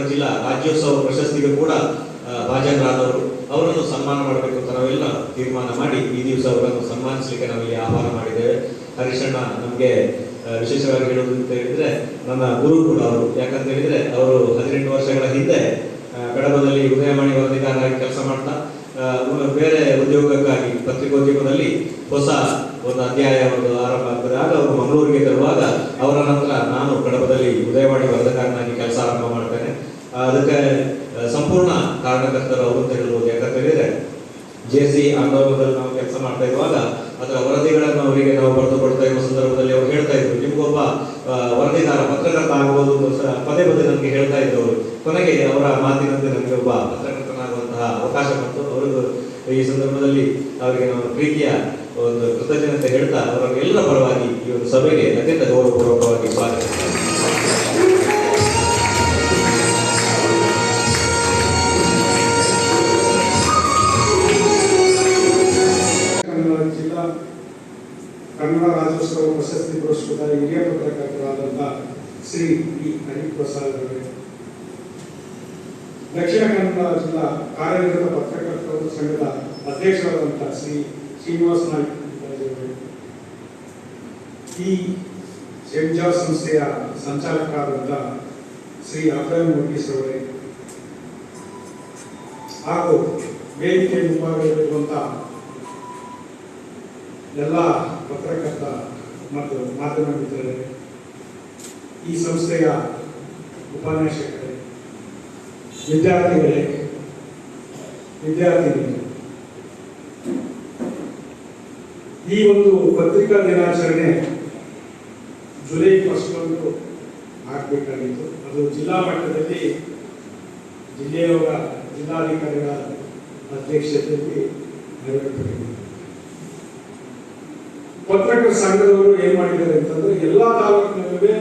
ರಾಜ್ಯೋತ್ಸವ ಪ್ರಶಸ್ತಿಗೆ ಕೂಡ ಭಾಜನರಾದವರು ಅವರನ್ನು ಸನ್ಮಾನ ಮಾಡಬೇಕು ಅಂತ ನಾವೆಲ್ಲ ತೀರ್ಮಾನ ಮಾಡಿ ಈ ದಿವಸ ಅವರನ್ನು ಸನ್ಮಾನಿಸಲಿಕ್ಕೆ ನಾವಿಲ್ಲಿ ಆಹ್ವಾನ ಮಾಡಿದ್ದೇವೆ. ಹರೀಶಣ್ಣ ನಮಗೆ ವಿಶೇಷವಾಗಿ ಹೇಳುವುದು ಅಂತ ಹೇಳಿದ್ರೆ ನನ್ನ ಗುರು ಕೂಡ ಅವರು. ಯಾಕಂತ ಹೇಳಿದ್ರೆ ಅವರು ಹದಿನೆಂಟು ವರ್ಷಗಳ ಹಿಂದೆ ಕಡಬದಲ್ಲಿ ಉದಯವಾಣಿ ವರದಿಗಾರರಾಗಿ ಕೆಲಸ ಮಾಡ್ತಾ ಬೇರೆ ಉದ್ಯೋಗಕ್ಕಾಗಿ ಪತ್ರಿಕೋದ್ಯಮದಲ್ಲಿ ಹೊಸ ಒಂದು ಅಧ್ಯಾಯ ಒಂದು ಆರಂಭ ಆಗ್ತದೆ. ಆಗ ಅವರು ಮಂಗಳೂರಿಗೆ ತರುವಾಗ ಅವರ ನಂತರ ನಾನು ಕಡಬದಲ್ಲಿ ಉದಯವಾಣಿ ವರದಿಗಾರನಾಗಿ ಕೆಲಸ ಆರಂಭ ಮಾಡ್ತೇನೆ ಆ, ಅದಕ್ಕೆ ಸಂಪೂರ್ಣ ಕಾರಣಕರ್ತರು ಅವರು ಅಂತ ಹೇಳ್ಬೋದು ಯಾಕಂತ ಹೇಳಿದ್ರೆ ಜೆ ಸಿ ಆಂದೋಲನದಲ್ಲಿ ನಾವು ಕೆಲಸ ಮಾಡ್ತಾ ಇರುವಾಗ ಅದರ ವರದಿಗಳನ್ನು ಅವರಿಗೆ ನಾವು ಬರೆದು ಕೊಡ್ತಾ ಇರುವ ಸಂದರ್ಭದಲ್ಲಿ ಅವರು ಹೇಳ್ತಾ ಇದ್ರು. ನಿಮ್ಗೊಬ್ಬ ವರದಿಗಾರ, ಪತ್ರಕರ್ತ ಆಗಬಹುದು ಪದೇ ಪದೇ ನಮಗೆ ಹೇಳ್ತಾ ಇದ್ರು ಕೊನೆಗೆ ಅವರ ಮಾತಿನಂತೆ ನಮಗೆ ಒಬ್ಬ ಪತ್ರಕರ್ತನಾಗುವಂತಹ ಅವಕಾಶ ಬಂತು. ಅವರಿಗೂ ಈ ಸಂದರ್ಭದಲ್ಲಿ ಅವರಿಗೆ ನಾವು ಪ್ರೀತಿಯ ಒಂದು ಕೃತಜ್ಞತೆ ಹೇಳ್ತಾ ಅವರ ಎಲ್ಲ ಪರವಾಗಿ ಈ ಒಂದು ಸಭೆಗೆ ಅತ್ಯಂತ ಗೌರವಪೂರ್ವಕವಾಗಿ ಸ್ವಾಗತ ಪುರಸ್ಕೃತ ಹಿರಿಯ ಪತ್ರಕರ್ತರಾದಂಥ ಶ್ರೀ ಬಿ ಹರಿಪ್ರಸಾದ್ ಅವರೇ ದಕ್ಷಿಣ ಕನ್ನಡ ಜಿಲ್ಲಾ ಕಾರ್ಯನಿರತ ಪತ್ರಕರ್ತರ ಸಂಘದ ಅಧ್ಯಕ್ಷರಾದಂಥ ಶ್ರೀ ಶ್ರೀನಿವಾಸ ನಾಯ್ಕ ಈ ಸೆಂಜಾ ಸಂಸ್ಥೆಯ ಸಂಚಾಲಕರಾದಂಥ ಶ್ರೀ ಅಬ್ರಾಹಿಂ ವರ್ಗೀಸ್ ಅವರೇ. ಹಾಗೂ ವೇದಿಕೆ ಮುಂಭಾಗದಲ್ಲಿರುವಂಥ ಎಲ್ಲ ಪತ್ರಕರ್ತ ಮತ್ತು ಮಿತ್ರರೇ ಈ ಸಂಸ್ಥೆಯ ಉಪನ್ಯಾಸಕರೇ, ವಿದ್ಯಾರ್ಥಿಗಳೇ ವಿದ್ಯಾರ್ಥಿಗಳು ಈ ಒಂದು ಪತ್ರಿಕಾ ದಿನಾಚರಣೆ ಜುಲೈ ಫಸ್ಟ್ ಒಂದು ಆಗಬೇಕಾಗಿತ್ತು. ಅದು ಜಿಲ್ಲಾ ಮಟ್ಟದಲ್ಲಿ ಜಿಲ್ಲೆಯವರ ಜಿಲ್ಲಾಧಿಕಾರಿಗಳ ಅಧ್ಯಕ್ಷತೆಯಲ್ಲಿ ನೆರವೇರಬೇಕಾಗಿದೆ ಪತ್ರಕರ್ತರ ಸಂಘದವರು ಏನ್ ಮಾಡಿದ್ದಾರೆ ಅಂತಂದ್ರೆ ಎಲ್ಲಾ ತಾಲೂಕಿನಲ್ಲೂ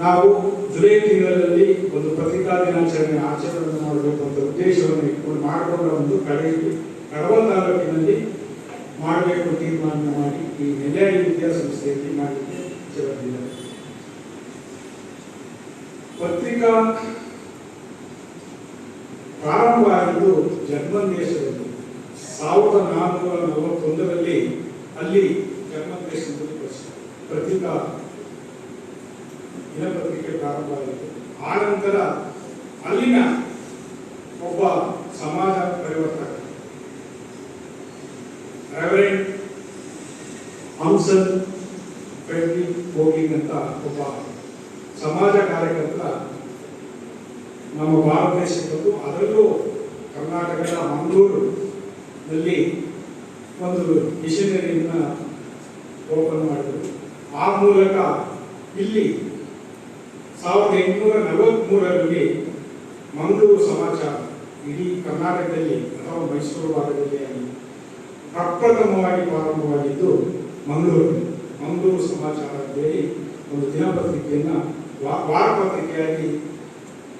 ನಾವು ಜುಲೈ ತಿಂಗಳಲ್ಲಿ ಒಂದು ಪತ್ರಿಕಾ ದಿನಾಚರಣೆ ಆಚರಣೆ ಮಾಡಬೇಕು ಅಂತ ಉದ್ದೇಶವನ್ನು ಇಟ್ಕೊಂಡು ಮಾಡಿಕೊಂಡ ಒಂದು ಕಡೆ ಕಡವ ತಾಲೂಕಿನಲ್ಲಿ ಮಾಡಬೇಕು ತೀರ್ಮಾನ ಮಾಡಿ ಈ ನೆಲೆಯ ವಿದ್ಯಾಸಂಸ್ಥೆಯಲ್ಲಿ ಮಾಡಲಿಕ್ಕೆ ಬಂದಿದ್ದಾರೆ ಪತ್ರಿಕಾ ಪ್ರಾರಂಭ ಆಗಿದ್ದು ಜರ್ಮನ್ ದೇಶದಲ್ಲಿ. ಸಾವಿರದ ನಾನ್ನೂರ ನಲವತ್ತೊಂದರಲ್ಲಿ ಅಲ್ಲಿ ಪತ್ರಿಕಾ ದಿನಪತ್ರಿಕೆ ಪ್ರಾರಂಭ ಆಯಿತು ಆ ನಂತರ ಅಲ್ಲಿನ ಒಬ್ಬ ಸಮಾಜ ಪರಿವರ್ತಕ ರೆವರೆಂಡ್ ಹಂಸನ್ ಫ್ರೆಡ್ರಿಕ್ ಹೋಗಿಂಗ್ ಅಂತ ಒಬ್ಬ ಸಮಾಜ ಕಾರ್ಯಕರ್ತ ನಮ್ಮ ಭಾರತ ಬಂದು ಅದರಲ್ಲೂ ಕರ್ನಾಟಕದ ಮಂಗಳೂರಿನಲ್ಲಿ ಒಂದು ಮಿಷನರಿಯನ್ನು ಓಪನ್ ಮಾಡಿದರು. ಆ ಮೂಲಕ ಇಲ್ಲಿ ಸಾವಿರದ ಎಂಟುನೂರ ನಲವತ್ತ್ಮೂರರಲ್ಲಿ ಮಂಗಳೂರು ಸಮಾಚಾರ, ಇಡೀ ಕರ್ನಾಟಕದಲ್ಲಿ ಅಥವಾ ಮೈಸೂರು ಭಾಗದಲ್ಲಿ ಪ್ರಪ್ರಥಮವಾಗಿ ಪ್ರಾರಂಭವಾಗಿದ್ದು ಮಂಗಳೂರು. ಮಂಗಳೂರು ಸಮಾಚಾರ ಅಂತೇಳಿ ಒಂದು ದಿನಪತ್ರಿಕೆಯನ್ನು ವಾರಪತ್ರಿಕೆಯಾಗಿ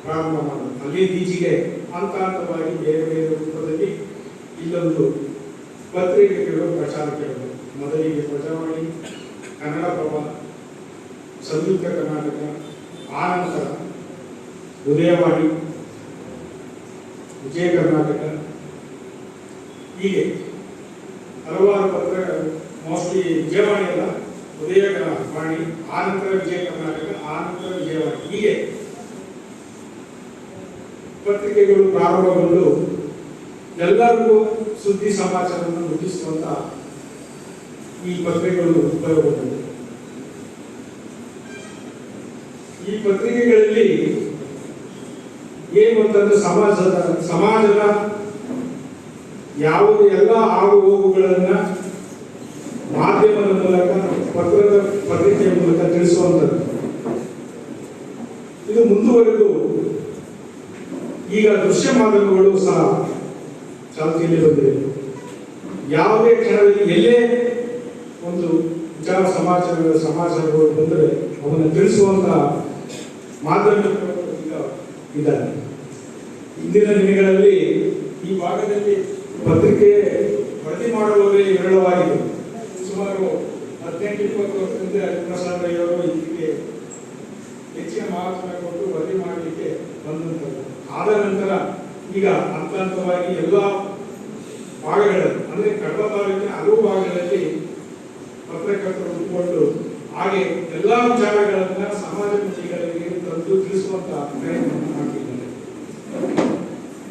ಪ್ರಾರಂಭ ಮಾಡಿದ್ರು ಅಲ್ಲಿ ಈಚೆಗೆ ಹಂತ ಹಂತವಾಗಿ ಬೇರೆ ಬೇರೆ ರೂಪದಲ್ಲಿ ಇಲ್ಲೊಂದು ಪತ್ರಿಕೆಗಳು ಪ್ರಚಾರಕ್ಕೆ ಮೊದಲಿಗೆ ಪ್ರಜಾವಾಣಿ ಕನ್ನಡಪ್ರಭ ಸಂಯುಕ್ತ ಕರ್ನಾಟಕ ಆನಂತರ ಉದಯವಾಣಿ, ವಿಜಯ ಕರ್ನಾಟಕ, ಹೀಗೆ ಹಲವಾರು ಪತ್ರ ಮೋಸ್ಟ್ಲಿ ವಿಜಯವಾಣಿ ಅಲ್ಲ, ಉದಯ ವಾಣಿ ಆನಂತರ ವಿಜಯ ಕರ್ನಾಟಕ, ಆನಂತರ ವಿಜಯವಾಣಿ, ಹೀಗೆ ಪತ್ರಿಕೆಗಳು ಪ್ರಾರಂಭಗೊಂಡು ಎಲ್ಲರಿಗೂ ಸುದ್ದಿ ಸಮಾಚಾರವನ್ನು ಮುಟ್ಟಿಸುವಂತ ಈ ಪತ್ರಿಕೆಗಳು ಉಪಯೋಗಗೊಂಡವು ಈ ಪತ್ರಿಕೆಗಳಲ್ಲಿ ಏನು ಅಂತಂದ್ರೆ ಸಮಾಜದ ಸಮಾಜದ ಯಾವುದೇ ಎಲ್ಲ ಆಗು ಹೋಗುಗಳನ್ನ ಮಾಧ್ಯಮದ ಮೂಲಕ, ಪತ್ರದ, ಪತ್ರಿಕೆಯ ಮೂಲಕ ತಿಳಿಸುವಂಥದ್ದು. ಇದು ಮುಂದುವರೆದು ಈಗ ದೃಶ್ಯ ಮಾಧ್ಯಮಗಳು ಸಹ ಚಾಲ್ತಿಯಲ್ಲಿ ಬಂದಿವೆ ಯಾವುದೇ ಕ್ಷಣದಲ್ಲಿ ಎಲ್ಲೇ ಒಂದು ವಿಚಾರ ಸಮಾಚಾರ ಸಮಾಚಾರಗಳು ಬಂದರೆ ಅವನ್ನು ತಿಳಿಸುವಂತ ಮಾಧ್ಯಮಗಳು ಇದ್ದಾರೆ. ಇಂದಿನ ದಿನಗಳಲ್ಲಿ ಈ ಭಾಗದಲ್ಲಿ ಪತ್ರಿಕೆ ವರದಿ ಮಾಡುವವರೇ ವಿರಳವಾಗಿದೆ. ಸುಮಾರು ಹದಿನೆಂಟು ಇಪ್ಪತ್ತು ವರ್ಷದಿಂದ ಪ್ರಸಾದ್ ಅವರು ಇದಕ್ಕೆ ಹೆಚ್ಚಿನ ಮಹತ್ವ ಕೊಟ್ಟು ವರದಿ ಮಾಡಲಿಕ್ಕೆ ಬಂದಂತ ಆದ ನಂತರ ಈಗ ಹಂತ ಹಂತವಾಗಿ ಎಲ್ಲ ಭಾಗಗಳಲ್ಲಿ, ಅಂದರೆ ಕಡಲ ತಾಲೂಕಿನ ಹಲವು ಭಾಗಗಳಲ್ಲಿ ಉಟ್ಕೊಂಡು ಹಾಗೆ ಎಲ್ಲ ವಿಚಾರಗಳನ್ನ ಸಮಾಜಮುಖಿಗಳಿಗೆ ತಂದು ತಿಳಿಸುವಂತ ಪ್ರಯತ್ನವನ್ನು ಮಾಡಿದ್ದಾರೆ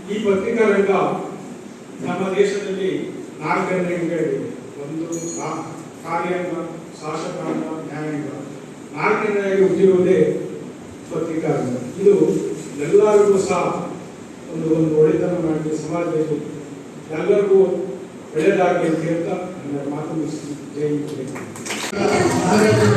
ಈ ಪತ್ರಿಕಾ ರಂಗ ನಮ್ಮ ದೇಶದಲ್ಲಿ ನಾಲ್ಕನೇ ಒಂದು ಕಾರ್ಯಾಂಗ, ಶಾಸಕಾಂಗ, ನ್ಯಾಯಾಂಗ. ನಾಲ್ಕನೇದಾಗಿ ಹುಟ್ಟಿರುವುದೇ ಪತ್ರಿಕಾ ರಂಗ ಇದು ಎಲ್ಲರಿಗೂ ಸಹ ಒಂದು ಒಂದು ಒಡೆತನ ಮಾಡಿ ಸಮಾಜದಲ್ಲಿ. ಎಲ್ಲರಿಗೂ ಒಳ್ಳೆಯದಾಗಿ ಅಂತ ನನ್ನ ಮಾತು ಮುಗಿಸಿ ಜೈ.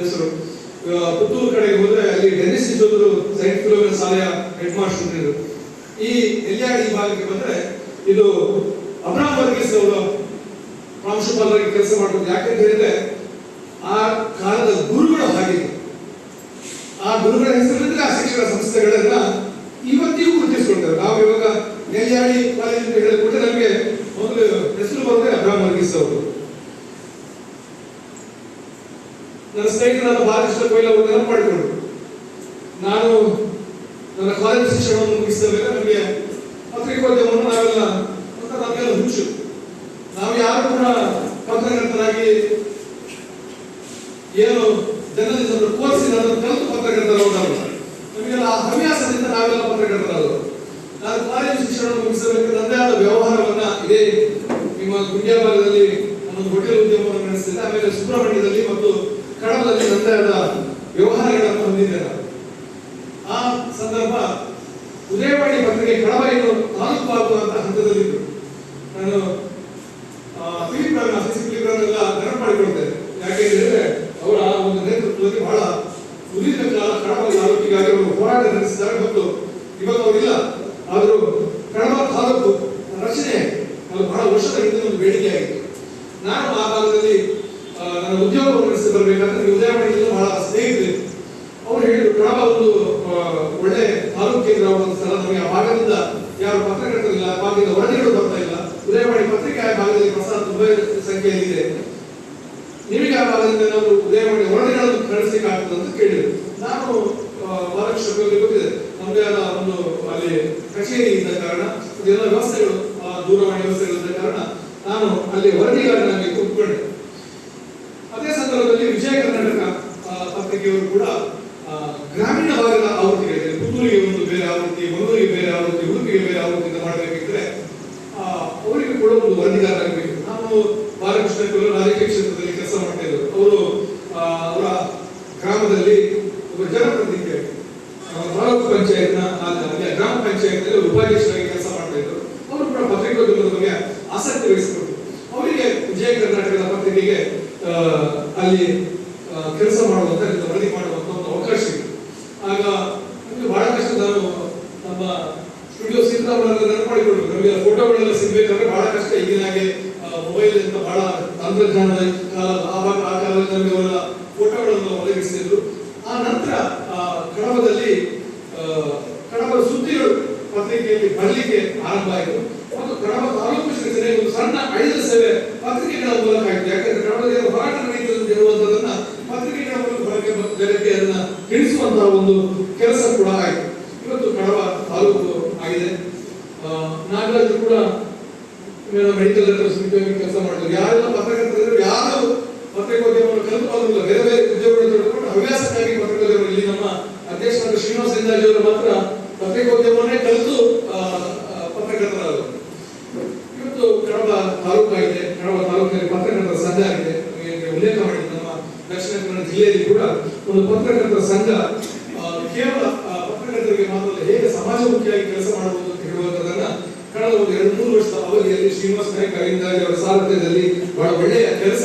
ಹೆಸರು. ಪುತ್ತೂರು ಕಡೆಗೆ ಹೋದ್ರೆ ಅಲ್ಲಿ ಡೆನಿಸ್ ಇದ್ದವರು ಸೈಂಟ್ ಫಿಲೋಮಿನ ಶಾಲೆಯ ಹೆಡ್ ಮಾಸ್ಟರ್ ಇದ್ರು ಈ ಎಲ್ಯಾಡಿ ಭಾಗಕ್ಕೆ ಬಂದ್ರೆ ಇದು ಅಬ್ರಾಮ್ ವರ್ಗೀಸ್ ಅವರು ಪ್ರಾಂಶುಪಾಲರಾಗಿ ಕೆಲಸ ಮಾಡ್ತಾರೆ ಯಾಕಂತ ಹೇಳಿದ್ರೆ ಆ ಕಾಲದ ಗುರುಗಳ ಹಾಗೆ. ಆ ಗುರುಗಳ ಹೆಸರಿನಿಂದ ಆ ಶಿಕ್ಷಣ ಸಂಸ್ಥೆಗಳನ್ನ ಇವತ್ತಿಗೂ ಗುರುತಿಸ್ಕೊಳ್ತಾರೆ. ನಾವು ಇವಾಗ ನೆಲ್ಯಾಡಿ ಕಾಲೇಜ್ ಅಂತ ಹೇಳಿದ್ರೆ ನಮಗೆ ಮೊದಲು ಹೆಸರು ಬರೋದೇ ಅಬ್ರಾಮ್ ವರ್ಗೀಸ್ ಅವರು. ನನ್ನ ಸ್ನೇಹಿತರಾದ ಬಾಲಕೃಷ್ಣ ಕೊಯ್ಲ ಅವರು ನೆನಪು ನಾನು ನನ್ನ ಕಾಲೇಜು ಶಿಕ್ಷಣವನ್ನು ಮುಗಿಸಿದ ಮೇಲೆ ನಮಗೆ ಪತ್ರಿಕೋದ್ಯಮವನ್ನು ನಾವೆಲ್ಲ ಅಂತ ನಮಗೆಲ್ಲ ಹುಚ್ಚು. ನಾವು ಯಾರು ಕೂಡ ಪತ್ರಕರ್ತರಾಗಿ ಏನು ಜನರಿಂದ ಕೋರಿಸಿ ನನ್ನ ಕಲಿತು ಪತ್ರಕರ್ತರು ನಮಗೆಲ್ಲ ಆ ಹವ್ಯಾಸದಿಂದ ನಾವೆಲ್ಲ ಪತ್ರಕರ್ತರಾದವರು ನಾನು ಕಾಲೇಜು ಶಿಕ್ಷಣ ಮುಗಿಸಬೇಕು ನನ್ನದೇ ಆದ ವ್ಯವಹಾರವನ್ನ ಇದೇ ನಿಮ್ಮ ಗುಂಡ್ಯ ಭಾಗದಲ್ಲಿ ಒಂದು ಹೋಟೆಲ್ ಉದ್ಯಮವನ್ನು ನಡೆಸಿದೆ ಆಮೇಲೆ ಸುಬ್ರಹ್ಮಣ್ಯದಲ್ಲಿ ಮತ್ತು ಕಡಬದಲ್ಲಿ ನಂತರದ ವ್ಯವಹಾರಗಳನ್ನು ಹೊಂದಿದ್ದಾರೆ ಆ ಸಂದರ್ಭ ಉದಯವಾಣಿ ಪತ್ರಿಕೆ ಕಡಬ ಏನು ತಾಲೂಕು ಅಂತ ಹಂತದಲ್ಲಿದ್ದರು ನಾನು ಆ, ಫಿಲಿಪ್ ರನ್ನ ಸಿ ಫಿಲಿಪ್ ರನ್ನೆಲ್ಲ ನೆನಪು ಮಾಡಿಕೊಳ್ತೇನೆ. ಯಾಕೆ ಹೇಳಿದ್ರೆ ಅವರ ಒಂದು ನೇತೃತ್ವದಲ್ಲಿ ಬಹಳ ಉಳಿದ ಕಾಲ ಕಡಬ ತಾಲೂಕಿಗಾಗಿ ಅವರು ಹೋರಾಟ ನಡೆಸಿದ್ದಾರೆ ಮತ್ತು ಇವತ್ತು ಅವರಿಲ್ಲ. ಆದರೂ ಕಡಬ ತಾಲೂಕು ರಚನೆ ಬಹಳ ವರ್ಷದ ಹಿಂದೆ ಒಂದು ಬೇಡಿಕೆ ಆಗಿತ್ತು ನಾನು ಆ ಭಾಗದಲ್ಲಿ ಉದ್ಯೋಗವನ್ನು ನಡೆಸಿ ಬರಬೇಕಾದ್ರೆ ಉದಯವಾಣಿಯಿಂದ ಬಹಳ ಸ್ನೇಹಿತರು ಅವ್ರು ಹೇಳಿದ್ರು ಕಡಬ ಒಂದು ಒಳ್ಳೆ ತಾಲೂಕು ಕೇಂದ್ರ ಒಂದು ಸ್ಥಳ ನಮಗೆ ಆ ಭಾಗದಿಂದ ಯಾರು ಪತ್ರಕರ್ತರಿಲ್ಲ ಆ ಭಾಗದಿಂದ ವರದಿಗಳು ಬರ್ತಾ ಇಲ್ಲ. ಉದಯವಾಣಿ ಪತ್ರಿಕೆ ಆ ಭಾಗದಲ್ಲಿ ಪ್ರಸಾರ ತುಂಬಾ ಸಂಖ್ಯೆಯಲ್ಲಿ ಇದೆ ನಿಮಗೆ ಆ ಭಾಗದಿಂದ ನಾವು ಉದಯವಾಣಿ ವರದಿಗಳನ್ನು ಕಳಿಸ್ಲಿಕ್ಕೆ ಅಂತ ಕೇಳಿದ್ರು. ನಾನು ಬಾಲಕೃಷ್ಣರಿಗೆ ಗೊತ್ತಿದೆ. ಆದ ಒಂದು ಅಲ್ಲಿ ಕಚೇರಿ ಇದ್ದ ಕಾರಣ, ಇದೆಲ್ಲ ವ್ಯವಸ್ಥೆಗಳು ದೂರವಾಣಿ ವ್ಯವಸ್ಥೆಗಳು ಇದ್ದ ಕಾರಣ, ನಾನು ಅಲ್ಲಿ ವರದಿಗಾರನಾಗಿ ಕೂತ್ಕೊಂಡೆ ಅದೇ ಸಂದರ್ಭದಲ್ಲಿ ವಿಜಯ ಕರ್ನಾಟಕ ಆ, ಪತ್ರಿಕೆಯವರು ಕೂಡ ಆ, ಗ್ರಾಮೀಣ ಭಾಗದ ಆವೃತ್ತಿಗಳಿದೆ ಪುತ್ತೂರಿಗೆ ಒಂದು ಬೇರೆ ಆವೃತ್ತಿ ಮಂಗಳೂರಿಗೆ ಬೇರೆ ಆವೃತ್ತಿ ಆವೃತ್ತಿಯಿಂದ ಮಾಡಬೇಕಿದ್ರೆ ಅವರಿಗೆ ಕೂಡ ಒಂದು ವರದಿಗಾರರಾಗಬೇಕು ನಾನು ಬಾಲಕೃಷ್ಣ ರಾಜಕೀಯ ಕ್ಷೇತ್ರದಲ್ಲಿ ಕೆಲಸ ಮಾಡ್ತಾ ಇದ್ದರು ಅವರು ಆ, ಅವರ ಗ್ರಾಮದಲ್ಲಿ ಒಬ್ಬ ಜನಪ್ರತಿನಿಧಿ ಆ, ತಾಲೂಕು ಪಂಚಾಯತ್ನ ಅಲ್ಲಿ ಗ್ರಾಮ ಪಂಚಾಯತ್ ಉಪಾಧ್ಯಕ್ಷರಾಗಿ ಕೆಲಸ ಮಾಡ್ತಾ ಇದ್ರು ಅವರು ಕೂಡ ಪತ್ರಿಕೋದ್ಯಮದ ಬಗ್ಗೆ ಆಸಕ್ತಿ ವಹಿಸಿಕೊಟ್ರು ಅವರಿಗೆ ವಿಜಯ ಕರ್ನಾಟಕದ ಪತ್ರಿಕೆಗೆ ಆ, ಅಲ್ಲಿ ಕೆಲಸ ಮಾಡುವಂತ ಇಲ್ಲಿ ವರದಿ ಮಾಡುವಂತ ಒಂದು ಅವಕಾಶ ಇತ್ತು ಆಗ ನಮಗೆ ಬಹಳ ಕಷ್ಟ ನಾನು ನಮ್ಮ ಸ್ಟುಡಿಯೋ ಸೀತಾರಾಮನ ನೆನಪಡಿಕೊಂಡು ನಮಗೆ ಫೋಟೋಗಳೆಲ್ಲ ಸಿಗ್ಬೇಕಂದ್ರೆ ಬಹಳ ಕಷ್ಟ ಈಗಿನ ಹಾಗೆ ಮೊಬೈಲ್ ಅಂತ ಬಹಳ ತಂತ್ರಜ್ಞಾನದ ಕಾಲ ಆ ಭಾಗ ಆ ಕಾಲದಲ್ಲಿ ನಮಗೆ ಅವರ ಫೋಟೋಗಳನ್ನು ಒದಗಿಸಿದ್ರು ಆ ನಂತರ ಆ, ಕಡಬದಲ್ಲಿ ಆ, ಕಡಬದ ಸುದ್ದಿಗಳು ಪತ್ರಿಕೆಯಲ್ಲಿ ಬರಲಿಕ್ಕೆ ಆರಂಭ ಆಯಿತು. ಮತ್ತು ಗ್ರಾಮ ತಾಲೂಕು ಶಿಕ್ಷಣ ಒಂದು ಸಣ್ಣ ಐದು ಸೇವೆ ಪತ್ರಿಕೆಗಳ ಮೂಲಕ ಆಯಿತು. ಯಾಕಂದ್ರೆ ಗ್ರಾಮದಲ್ಲಿ ಹೋರಾಟ ಹೇಳುವಂತದನ್ನ ಪತ್ರಿಕೆಗಳ ಮೂಲಕ ಬಂದು ಜನಕ್ಕೆ ಅದನ್ನ ತಿಳಿಸುವಂತಹ ಒಂದು ಕೆಲಸ ಕೂಡ ಆಯಿತು. ಇವತ್ತು ಕಡವ ತಾಲೂಕು ಆಗಿದೆ. ನಾಗರಾಜ್ ಕೂಡ ಮೆಡಿಕಲ್ ಕೆಲಸ ಮಾಡಿದ್ರು. ಯಾರೆಲ್ಲ ಪತ್ರಕರ್ತರು ಯಾರು ಪತ್ರಿಕೋದ್ಯಮವನ್ನು ಕೆಲವು ಬೇರೆ ಬೇರೆ ಪತ್ರಕರ್ತರ ಸಂಘ ಕೇವಲ ಪತ್ರಕರ್ತರಿಗೆ ಮಾತ್ರ ಹೇಗೆ ಸಮಾಜಮುಖಿಯಾಗಿ ಕೆಲಸ ಮಾಡಬಹುದು ಅಂತ ಹೇಳುವಂತದನ್ನ ಕಳೆದ ಒಂದು ಎರಡು, ಮೂರು ವರ್ಷದ ಅವಧಿಯಲ್ಲಿ ಶ್ರೀನಿವಾಸ ನಾಯಕ್ ಅರವಿಂದಾಜಿ ಅವರ ಸಾರಥ್ಯದಲ್ಲಿ ಬಹಳ ಒಳ್ಳೆಯ ಕೆಲಸ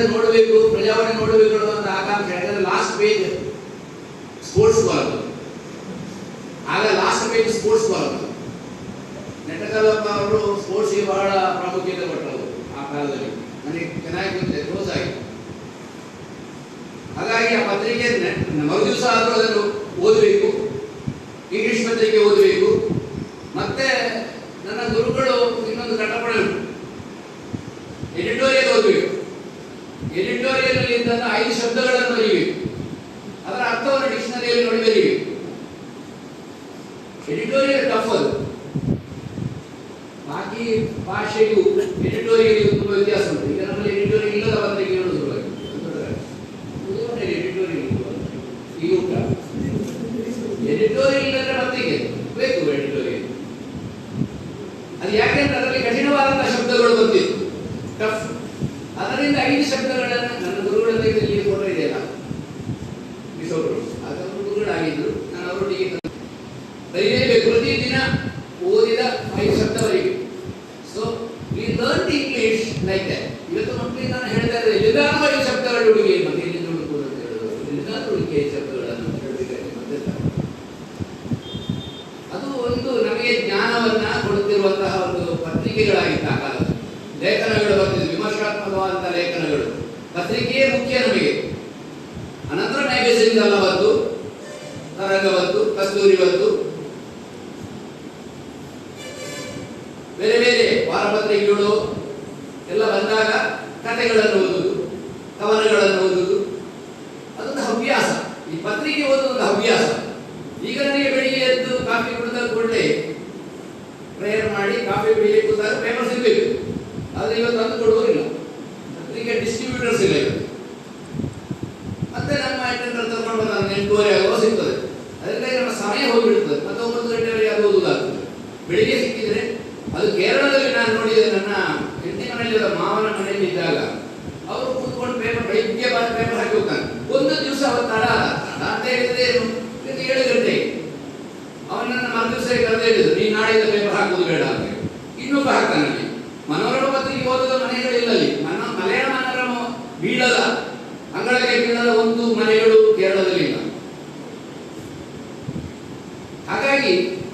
ಪ್ರಜೆಗಳನ್ನ ನೋಡಬೇಕು ಪ್ರಜಾವನ್ನ ನೋಡಬೇಕು ಅನ್ನುವಂತ ಆಕಾಂಕ್ಷೆ. Last page sports ball editorial ಇದ್ದಂತ ಐದು ಶಬ್ದಗಳನ್ನು ಬರೀಬೇಕು ಅದರ ಅರ್ಥವನ್ನು ಡಿಕ್ಷನರಿಯಲ್ಲಿ ನೋಡಿದಿರಿ ಎಡಿಟೋರಿಯಲ್ ಟಫ್ ಬಾಕಿ ಭಾಷೆಗೂ ಎಡಿಟೋರಿಯಲ್ ತುಂಬಾ ವ್ಯತ್ಯಾಸ ಉಂಟು ನೈತೆ ಇವತ್ತು ಮಕ್ಕಳಿಗೆ ನಾನು ಹೇಳ್ತಾ ಇದ್ದೆ ನಿಧಾನವಾಗಿ ಶಬ್ದಗಳು ಹುಡುಗಿ ಮನೆಯಲ್ಲಿ ದುಡುಕು ಅಂತ ಹೇಳೋದು? ಹುಡುಗಿ ಶಬ್ದ? ಕಾಫಿ ಬೆಳಿಲಿಕ್ಕೆ ಕೂತಾಗ ಪೇಪರ್ ಇರಬೇಕು. ಆದರೆ ಇವತ್ತು ಅದು ಕೊಡುವರಿಲ್ಲ ಈಗ ಡಿಸ್ಟ್ರಿಬ್ಯೂಟರ್ಸ್ ಇಲ್ಲ ಇವತ್ತು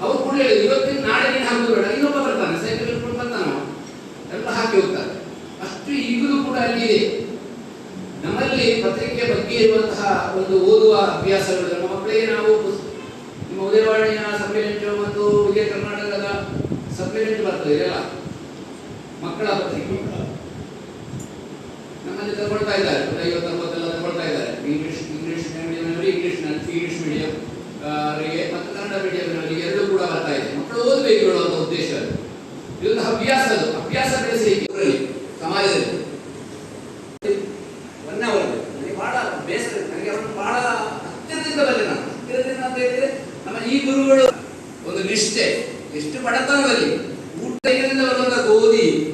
ಅವ್ರು ಕೂಡ ಹೇಳಿದ್ರು ಇವತ್ತಿನ ನಾಳೆ ನೀನು ಹಾಕಿ ಬೇಡ. ಇನ್ನೊಬ್ಬ ಬರ್ತಾನೆ ಸೈಕಲ್ ಇಟ್ಕೊಂಡು ಬರ್ತಾನ ಎಲ್ಲ ಹಾಕಿ ಹೋಗ್ತಾರೆ. ಅಷ್ಟು ಈಗಲೂ ಕೂಡ ಅಲ್ಲಿ ನಮ್ಮಲ್ಲಿ ಪತ್ರಿಕೆ ಬಗ್ಗೆ ಇರುವಂತಹ ಒಂದು ಓದುವ ಅಭ್ಯಾಸಗಳು ನಮ್ಮ ಮಕ್ಕಳಿಗೆ ನಾವು ನಿಮ್ಮ ಉದಯವಾಣಿಯ ಸಪ್ಲಿಮೆಂಟ್ ಮತ್ತು ವಿಜಯ ಕರ್ನಾಟಕದ ಸಪ್ಲಿಮೆಂಟ್ ಬರ್ತದೆ ಇದೆಲ್ಲ ಮಕ್ಕಳ ಪತ್ರಿಕೆ. ನಮ್ಮಲ್ಲಿ ತಗೊಳ್ತಾ ಇದ್ದಾರೆ ಐವತ್ತು ಅರವತ್ತೆಲ್ಲ ತಗೊಳ್ತಾ ಇದ್ದಾರೆ. ಇಂಗ್ಲಿಷ್ ಇಂಗ್ಲಿಷ್ ಮೀಡಿಯಂ ಅಂದ್ರೆ ಇಂಗ್ಲಿಷ್ನಲ್ಲಿ ಇಂಗ್ಲಿಷ್ ಮೀಡಿಯಂ ಅವರಿಗೆ ಮತ್ತು ಕನ್ನಡ ಮೀಡಿಯಂಗಳಿಗೆ ಎರಡು ಕೂಡ ಬರ್ತಾ ಇದೆ. ಮಕ್ಕಳು ಓದಬೇಕು ಹೇಳುವಂತ ಉದ್ದೇಶ ಅದು. ಇದೊಂದು ಅಭ್ಯಾಸ ಅದು. ಅಭ್ಯಾಸ ಬೆಳೆಸಿ ಸಮಾಜದಲ್ಲಿ. ಬೇಸರ ನನಗೆ ನಾನು. ಅಂತ ನಮ್ಮ ಈ ಗುರುಗಳು ಒಂದು ನಿಷ್ಠೆ, ಎಷ್ಟು ಬಡತನದಲ್ಲಿ ಊಟದಿಂದ ಬರುವಂತ ಗೋಧಿ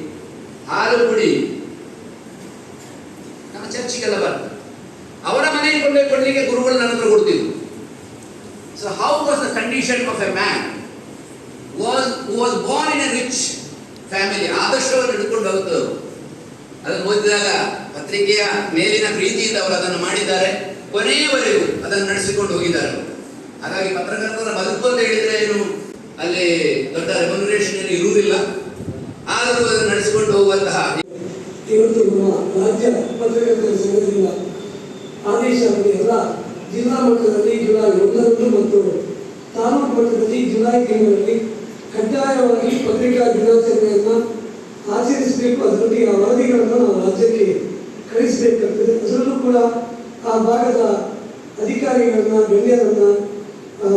ಹಾಲು ಪುಡಿ ಆದೇಶ ಆಗಿದೆ ಎಲ್ಲ ಜಿಲ್ಲಾ ಮಟ್ಟದಲ್ಲಿ ಜುಲೈ ಒಂದರಂದು ಮತ್ತು ತಾಲೂಕು ಮಟ್ಟದಲ್ಲಿ ಜುಲೈ ತಿಂಗಳಲ್ಲಿ ಕಡ್ಡಾಯವಾಗಿ ಪತ್ರಿಕಾ ದಿನಾಚರಣೆಯನ್ನು ಆಚರಿಸಬೇಕು. ಅದರೊಟ್ಟಿಗೆ ಆ ವರದಿಗಳನ್ನು ನಾವು ರಾಜ್ಯಕ್ಕೆ ಕಳಿಸಬೇಕಾಗ್ತದೆ ಅದರಲ್ಲೂ ಕೂಡ ಆ ಭಾಗದ ಅಧಿಕಾರಿಗಳನ್ನ, ಗಣ್ಯರನ್ನ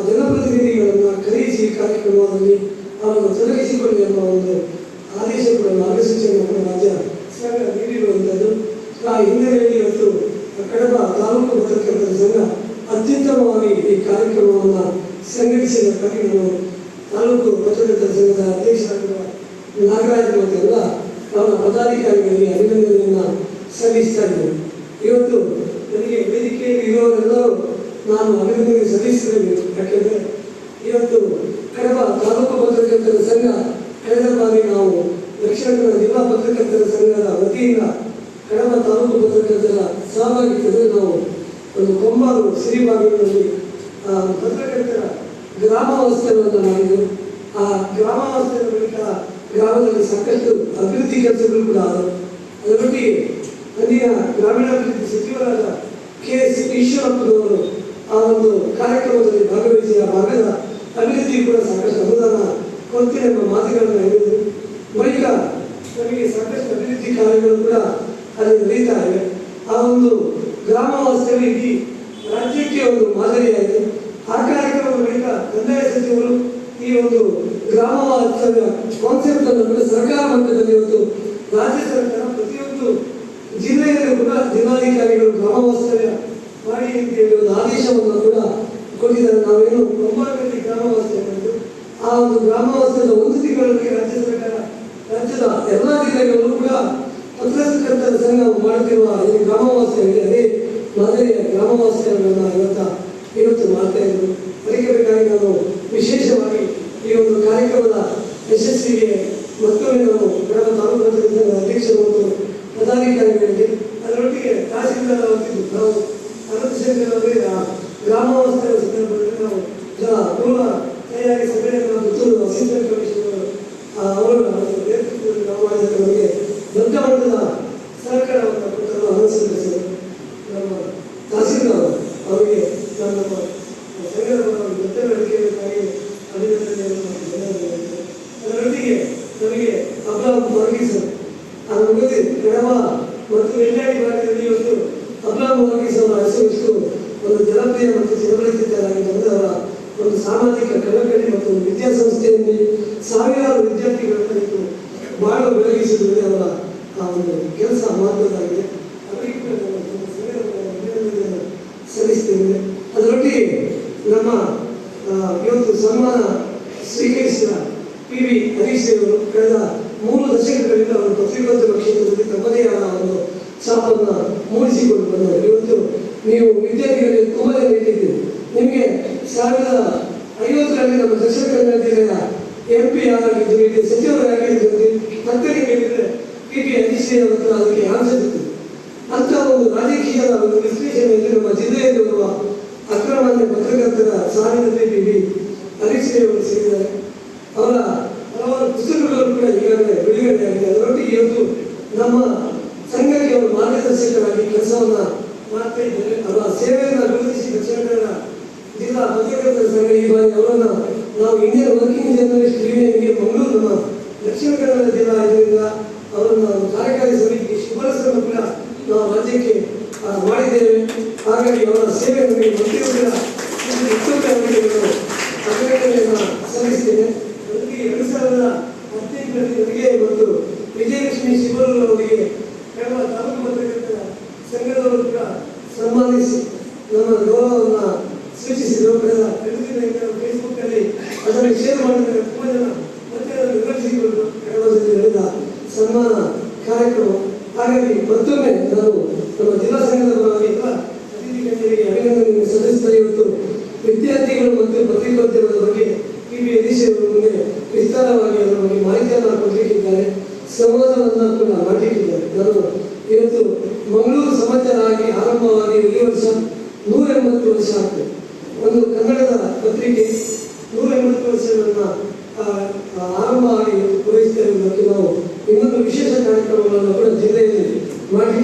ಜನಪ್ರತಿನಿಧಿಗಳನ್ನು ಕರೆಯಿಸಿ ಕಾರ್ಯಕ್ರಮದಲ್ಲಿ ಅವರನ್ನು ತೊಡಗಿಸಿಕೊಳ್ಳಿ ಎಂಬ ಒಂದು ಆದೇಶ ಕೂಡ ಮಾರ್ಗಸೂಚಿಯನ್ನು ಕೂಡ ರಾಜ್ಯ ಸರ್ಕಾರ ನೀಡಿರುವಂಥದ್ದು ಆ ಹಿನ್ನೆಲೆಯಲ್ಲಿ ಇವತ್ತು ಕಡಬ ತಾಲೂಕು ಪತ್ರಕರ್ತರ ಸಂಘ ಅತ್ಯುತ್ತಮವಾಗಿ ಈ ಕಾರ್ಯಕ್ರಮವನ್ನು ಸಂಘಟಿಸಿದ ನಾನು ತಾಲೂಕು ಪತ್ರಕರ್ತರ ಸಂಘದ ಅಧ್ಯಕ್ಷರಾಗಿರುವ ನಾಗರಾಜ್ ಮತ್ತೆಲ್ಲ ಅವರ ಪದಾಧಿಕಾರಿಗಳಿಗೆ ಅಭಿನಂದನೆಯನ್ನು ಸಲ್ಲಿಸ್ತಾ ಇದ್ದೇನೆ ಇವತ್ತು ನನಗೆ ವೇದಿಕೆಯಲ್ಲಿ ಇರುವವರೆಲ್ಲರೂ ನಾನು ಅಭಿನಂದನೆ ಸಲ್ಲಿಸಿದ್ದೇನೆ ಯಾಕೆಂದರೆ ಇವತ್ತು ಕಡಬ ತಾಲೂಕು ಪತ್ರಕರ್ತರ ಸಂಘ ಕಳೆದ ಬಾರಿ ನಾವು ದಕ್ಷಿಣ ಕನ್ನಡ ಜಿಲ್ಲಾ ಪತ್ರಕರ್ತರ ಸಂಘದ ವತಿಯಿಂದ ಕಡಬ ತಾಲೂಕು ಪತ್ರಕರ್ತರ ಸಹಭಾಗಿತ್ವದಲ್ಲಿ ನಾವು ಒಂದು ಕೊಂಬಾರು ಸಿರಿಬಾಗಿಲಿನಲ್ಲಿ ಪತ್ರಕರ್ತರ ಗ್ರಾಮಾವಸ್ಥೆಯನ್ನು ಮಾಡಿದ್ದು. ಆ ಗ್ರಾಮಾವಸ್ಥೆಯ ಬಳಿಕ ಗ್ರಾಮದಲ್ಲಿ ಸಾಕಷ್ಟು ಅಭಿವೃದ್ಧಿ ಕೆಲಸಗಳು ಕೂಡ ಆದವು. ಅದರ ಬಗ್ಗೆ ಅಲ್ಲಿಯ ಗ್ರಾಮೀಣಾಭಿವೃದ್ಧಿ ಸಚಿವರಾದ ಕೆ ಎಸ್ ಈಶ್ವರಪ್ಪನವರು ಆ ಒಂದು ಕಾರ್ಯಕ್ರಮದಲ್ಲಿ ಭಾಗವಹಿಸಿ ಆ ಭಾಗದ ಅಭಿವೃದ್ಧಿ ಕೂಡ ಸಾಕಷ್ಟು ಅನುದಾನ ಕೊಡ್ತೀನಿ ಎಂಬ ಮಾತುಗಳನ್ನು ಹೇಳಿದರು. ಬಳಿಕ ನಮಗೆ ಸಾಕಷ್ಟು ಅಭಿವೃದ್ಧಿ ಕಾರ್ಯಗಳು ಕೂಡ ಅಲ್ಲಿ ನಡೀತಾ ಆ ಒಂದು ಗ್ರಾಮ ವಾಸ್ತವ್ಯ ಇಡೀ ರಾಜ್ಯಕ್ಕೆ ಒಂದು ಮಾದರಿಯಾಗಿದೆ ಆ ಕಾರ್ಯಕ್ರಮದ ಬಳಿಕ ಕಂದಾಯ ಸಚಿವರು ಈ ಒಂದು ಗ್ರಾಮ ವಾಸ್ತವ್ಯ ಕಾನ್ಸೆಪ್ಟ್ ಅನ್ನು ಸರ್ಕಾರ ಮಟ್ಟದಲ್ಲಿ ಒಂದು ರಾಜ್ಯ ಸರ್ಕಾರ ಪ್ರತಿಯೊಂದು ಜಿಲ್ಲೆಯಲ್ಲಿ ಕೂಡ ಜಿಲ್ಲಾಧಿಕಾರಿಗಳು ಗ್ರಾಮ ವಾಸ್ತವ್ಯ ಮಾಡಿ ಅಂತ ಒಂದು ಆದೇಶವನ್ನು ಕೂಡ ಕೊಟ್ಟಿದ್ದಾರೆ. ನಾವೇನು ಒಂಬತ್ತರಲ್ಲಿ ಗ್ರಾಮ ವಾಸ್ತವ್ಯ ಆ ಒಂದು ಗ್ರಾಮ ವಾಸ್ತವ್ಯದ ಒಂದು ತಿಂಗಳಲ್ಲಿ ರಾಜ್ಯ ಸರ್ಕಾರ, ರಾಜ್ಯದ ಎಲ್ಲ ಜಿಲ್ಲೆಗಳಲ್ಲೂ ಕೂಡ ಪತ್ರಕರ್ತರ ಸಂಘ ಮಾಡುತ್ತಿರುವ ಈ ಗ್ರಾಮ ವಾಸ್ತವ್ಯ ಅದೇ ಮಾದರಿಯ ಗ್ರಾಮ ವಾಸ್ತವ್ಯಗಳನ್ನು ಇವತ್ತ ಇವತ್ತು ಮಾಡ್ತಾ ಇದ್ರು ಅದಕ್ಕೆ ಬೇಕಾಗಿ ನಾನು ವಿಶೇಷವಾಗಿ ಈ ಒಂದು ಕಾರ್ಯಕ್ರಮದ ಯಶಸ್ಸಿಗೆ ಮತ್ತೊಮ್ಮೆ ನಾನು ಗ್ರಾಮ ತಾಲೂಕು ಸಂಘದ ಅಧ್ಯಕ್ಷರು ಮತ್ತು ಪದಾಧಿಕಾರಿಗಳಿಗೆ ಅದರೊಟ್ಟಿಗೆ ತಹಸೀಲ್ದಾರ್ ನಾವು ಅನಂತಶೇಖರ್ ಅವರಿಗೆ ಆ ಗ್ರಾಮ ವಾಸ್ತವ್ಯ ಸಂದರ್ಭದಲ್ಲಿ ನಾವು ಜನ ಮೂಲ ತಯಾರಿ ಸಭೆಯನ್ನು ನಾವು ಪುತ್ತೂರು ಅಸಿಸ್ಟೆಂಟ್ ಕಮಿಷನರ್ ಅವರ ನೇತೃತ್ವದಲ್ಲಿ ನಾವು ಮಾಡಿದ ನಮಗೆ ದೊಡ್ಡ ಮಟ್ಟದ ಸಹಕಾರವನ್ನು ಕೊಟ್ಟರು ಅನುಸರಿಸಿದರು ನಮ್ಮ ತಹಸೀಲ್ದಾರ್ ಅವರಿಗೆ ನಾನು ನಮ್ಮ ಸಂಘದ ಪರವಾಗಿ ದೊಡ್ಡ ಬೇಡಿಕೆಗಾಗಿ ಅಭಿನಂದನೆಯನ್ನು ಮತ್ತು ಧನ್ಯವಾದಗಳು ಹೇಳ್ತೇನೆ. ಅದರೊಟ್ಟಿಗೆ ನಮಗೆ ಅಬ್ರಾಮ್ ವರ್ಗೀಸ್ ಅದು ಮುಗಿದು ಕಡಮ ಮತ್ತು ಎಲ್ಲಾಡಿ ಭಾಗದಲ್ಲಿ ಇವತ್ತು ಅಬ್ರಾಮ್ ವರ್ಗೀಸ್ ಅವರ ಹೆಸರು ಇಷ್ಟು ಒಂದು ಜನಪ್ರಿಯ ಮತ್ತು ಜನಪ್ರಿಯತೆಯಾಗಿ ಬಂದವರ ಒಂದು ಸಾಮಾಜಿಕ ಕಳಕಳಿ ಮತ್ತು ವಿದ್ಯಾಸಂಸ್ಥೆಯಲ್ಲಿ ಸಾವಿರಾರು ವಿದ್ಯಾರ್ಥಿಗಳನ್ನು ಇದು ಬಹಳ ಬೆಳಗಿಸಿದರೆ ಅವರ ಆ ಒಂದು ಕೆಲಸ ಮಹತ್ವದ್ದಾಗಿದೆ ಅವರಿಗೆ ಕೂಡ ನಾನು ನಮ್ಮ ಸಂಘದ ಅಭಿನಂದನೆಯನ್ನು ಸಲ್ಲಿಸ್ತೇನೆ ಅದರೊಟ್ಟಿಗೆ ನಮ್ಮ ಆ, ಇವತ್ತು ಸನ್ಮಾನ ಸ್ವೀಕರಿಸಿದ ಪಿ ವಿ ಹರೀಶ್ ಅವರು ಕಳೆದ ಮೂರು ದಶಕಗಳಿಂದ ಅವರು ಪತ್ರಿಕೋದ್ಯಮ ಕ್ಷೇತ್ರದಲ್ಲಿ ತಮ್ಮದೇ ಆದ ಒಂದು ಛಾಪನ್ನು ಮೂಡಿಸಿಕೊಂಡು ಬಂದರು ಇವತ್ತು ನೀವು ವಿದ್ಯಾರ್ಥಿಗಳಿಗೆ ತುಂಬ ಜನ ಇಟ್ಟಿದ್ದೀರಿ ನಿಮಗೆ ಸಾವಿರದ ಐವತ್ತರಲ್ಲಿ ನಮ್ಮ ದಕ್ಷಿಣ ಕನ್ನಡ ಜಿಲ್ಲೆಯ ಎಂ ಪಿ ಯಾರಾಗಿದ್ದರು ಇಲ್ಲಿ ಸಚಿವರಾಗಿದ್ದರು ಮತ್ತೆ ನೀವು ಹೇಳಿದ್ರೆ ಪಿ ಪಿ ಹರೀಶ್ ಅವರ ಹತ್ರ ಅದಕ್ಕೆ ಆನ್ಸರ್ ಇತ್ತು ಅಂತ ಒಂದು ರಾಜಕೀಯದ ಒಂದು ವಿಶ್ಲೇಷಣೆಯಲ್ಲಿ ನಮ್ಮ ಜಿಲ್ಲೆಯಲ್ಲಿ ಬರುವ ಅಕ್ರಮಾನ್ಯ ಪತ್ರಕರ್ತರ ಸಾಲಿನಲ್ಲಿ ಟಿವಿ ಅವರು ಸೇರಿದ್ದಾರೆ. ಅವರ ಹಲವಾರು ಪುಸ್ತಕಗಳು ಕೂಡ ಈಗಾಗಲೇ ಬಿಡುಗಡೆಯಾಗಿದೆ ಅದರೊಟ್ಟಿಗೆ ಇವತ್ತು ನಮ್ಮ ಸಂಘಕ್ಕೆ ಅವರು ಮಾರ್ಗದರ್ಶಕರಾಗಿ ಕೆಲಸವನ್ನ ಮಾಡ್ತಾ ಇದ್ದಾರೆ ಅವರ ಸೇವೆಯನ್ನು ಗುರುತಿಸಿ ದಕ್ಷಿಣ ಕನ್ನಡ ಜಿಲ್ಲಾ ಪತ್ರಕರ್ತರ ಸಂಘ ಈ ಬಾರಿ ಅವರನ್ನ ನಾವು ಇಂಡಿಯನ್ ವರ್ಕಿಂಗ್ ಜರ್ನಲಿಸ್ಟ್ ಯೂನಿಯನ್ಗೆ ಮಂಗಳೂರು ನಮ್ಮ ದಕ್ಷಿಣ ಕನ್ನಡ ಜಿಲ್ಲಾ ಇದರಿಂದ ಅವರನ್ನ ಒಂದು ಕಾರ್ಯಕಾರಿ ಸಮಿತಿಗೆ ಶಿಫಾರಸನ್ನು ಕೂಡ ನಾವು ರಾಜ್ಯಕ್ಕೆ ಆ, ಮಾಡಿದ್ದೇವೆ ಹಾಗಾಗಿ ಅವರ ಸೇವೆ ನಮಗೆ ಮಂತ್ರಿಯವರ ಒಂದು ಮತ್ತೊಮ್ಮೆ ಅವರಿಗೆ ನಾನು ಅಭಿನಂದನೆಯನ್ನು ಸಲ್ಲಿಸ್ತೇನೆ ಅದಕ್ಕೆ ಎರಡು ಸಾವಿರದ ಹದಿನೆಂಟರಲ್ಲಿ ನನಗೆ ಮತ್ತು ವಿಜಯಲಕ್ಷ್ಮಿ ಶಿವರೂರ್ ಅವರಿಗೆ ಕೇವಲ ತಾಲೂಕು ಪತ್ರಕರ್ತರ ಸಂಘದವರು ಸನ್ಮಾನಿಸಿ ನಮ್ಮ ಗೌರವವನ್ನು ಸೂಚಿಸಿದರು ಫೇಸ್ಬುಕ್ ಅಲ್ಲಿ ಅದನ್ನು ಶೇರ್ ಮಾಡಿದರೆ ತುಂಬ ಜನ ಮತ್ತೆ ವಿಮರ್ಶಿಸಿಕೊಂಡು ಕಳೆದ ನಡೆದ ಸನ್ಮಾನ ಕಾರ್ಯಕ್ರಮ. ಹಾಗಾಗಿ ಮತ್ತೊಮ್ಮೆ ನಾನು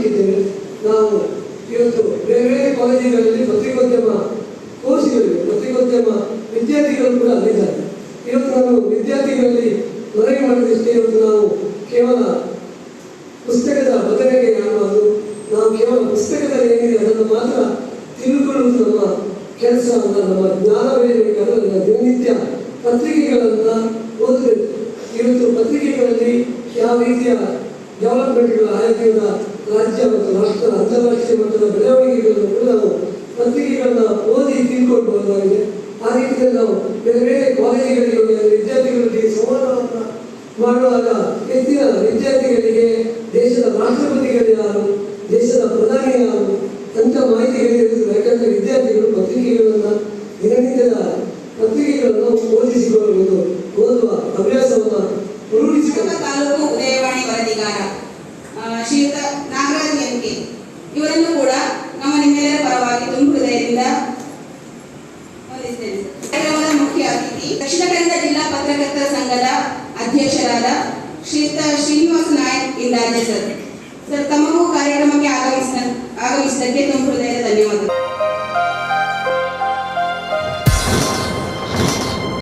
ಕಂಡಿದ್ದೇವೆ ನಾವು ಇವತ್ತು ಬೇರೆ ಬೇರೆ ಕಾಲೇಜುಗಳಲ್ಲಿ ಪತ್ರಿಕೋದ್ಯಮ ಇವಾಗ ಎತ್ತಿನ ವಿದ್ಯಾರ್ಥಿಗಳಿಗೆ, ದೇಶದ ರಾಷ್ಟ್ರಪತಿಗಳು ಯಾರು ದೇಶದ ಪ್ರಧಾನಿ ಯಾರು ಅಂತ ಮಾಹಿತಿ ಹೇಳಿರುತ್ತದೆ ಯಾಕಂದರೆ ವಿದ್ಯಾರ್ಥಿಗಳು ಪತ್ರಿಕೆಗಳನ್ನು ದಿನನಿತ್ಯದ